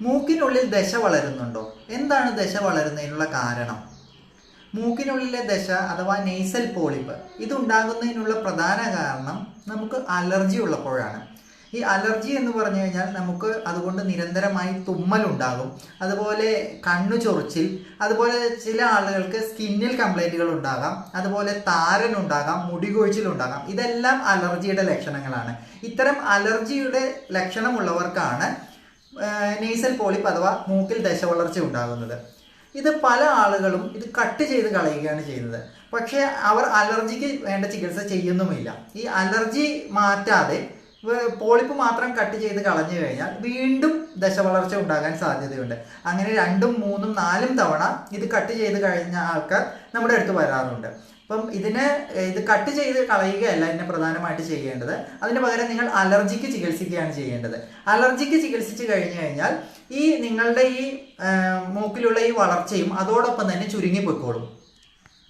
മൂക്കിനുള്ളിൽ ദശ വളരുന്നുണ്ടോ? എന്താണ് ദശ വളരുന്നതിനുള്ള കാരണം? മൂക്കിനുള്ളിലെ ദശ അഥവാ നെയ്സൽ പോളിപ്പ് ഇതുണ്ടാകുന്നതിനുള്ള പ്രധാന കാരണം നമുക്ക് അലർജി ഉള്ളപ്പോഴാണ്. ഈ അലർജി എന്ന് പറഞ്ഞു കഴിഞ്ഞാൽ നമുക്ക് അതുകൊണ്ട് നിരന്തരമായി തുമ്മലുണ്ടാകും. അതുപോലെ കണ്ണു ചൊറിച്ചിൽ അതുപോലെ ചില ആളുകൾക്ക് സ്കിന്നിൽ കംപ്ലൈന്റുകൾ ഉണ്ടാകാം. അതുപോലെ താരൻ ഉണ്ടാകാം മുടി കൊഴിച്ചിലുണ്ടാകാം ഇതെല്ലാം അലർജിയുടെ ലക്ഷണങ്ങളാണ്. ഇത്തരം അലർജിയുടെ ലക്ഷണമുള്ളവർക്കാണ് നെയ്സൽ പോളിപ്പ് അഥവാ മൂക്കിൽ ദശ വളർച്ച ഉണ്ടാകുന്നത്. ഇത് പല ആളുകളും ഇത് കട്ട് ചെയ്ത് കളയുകയാണ് ചെയ്യുന്നത്. പക്ഷേ അവർ അലർജിക്ക് വേണ്ട ചികിത്സ ചെയ്യുന്നുമില്ല. ഈ അലർജി മാറ്റാതെ പോളിപ്പ് മാത്രം കട്ട് ചെയ്ത് കളഞ്ഞു കഴിഞ്ഞാൽ വീണ്ടും ദശവളർച്ച ഉണ്ടാകാൻ സാധ്യതയുണ്ട്. അങ്ങനെ രണ്ടും മൂന്നും നാലും തവണ ഇത് കട്ട് ചെയ്ത് കഴിഞ്ഞ ആൾക്കാർ നമ്മുടെ അടുത്ത് വരാറുണ്ട്. അപ്പം ഇതിനെ ഇത് കട്ട് ചെയ്ത് കളയുകയല്ല ഇതിനെ പ്രധാനമായിട്ട് ചെയ്യേണ്ടത്. അതിന് പകരം നിങ്ങൾ അലർജിക്ക് ചികിത്സിക്കുകയാണ് ചെയ്യേണ്ടത്. അലർജിക്ക് ചികിത്സിച്ച് കഴിഞ്ഞു കഴിഞ്ഞാൽ ഈ നിങ്ങളുടെ ഈ മൂക്കിലുള്ള ഈ വളർച്ചയും അതോടൊപ്പം തന്നെ ചുരുങ്ങി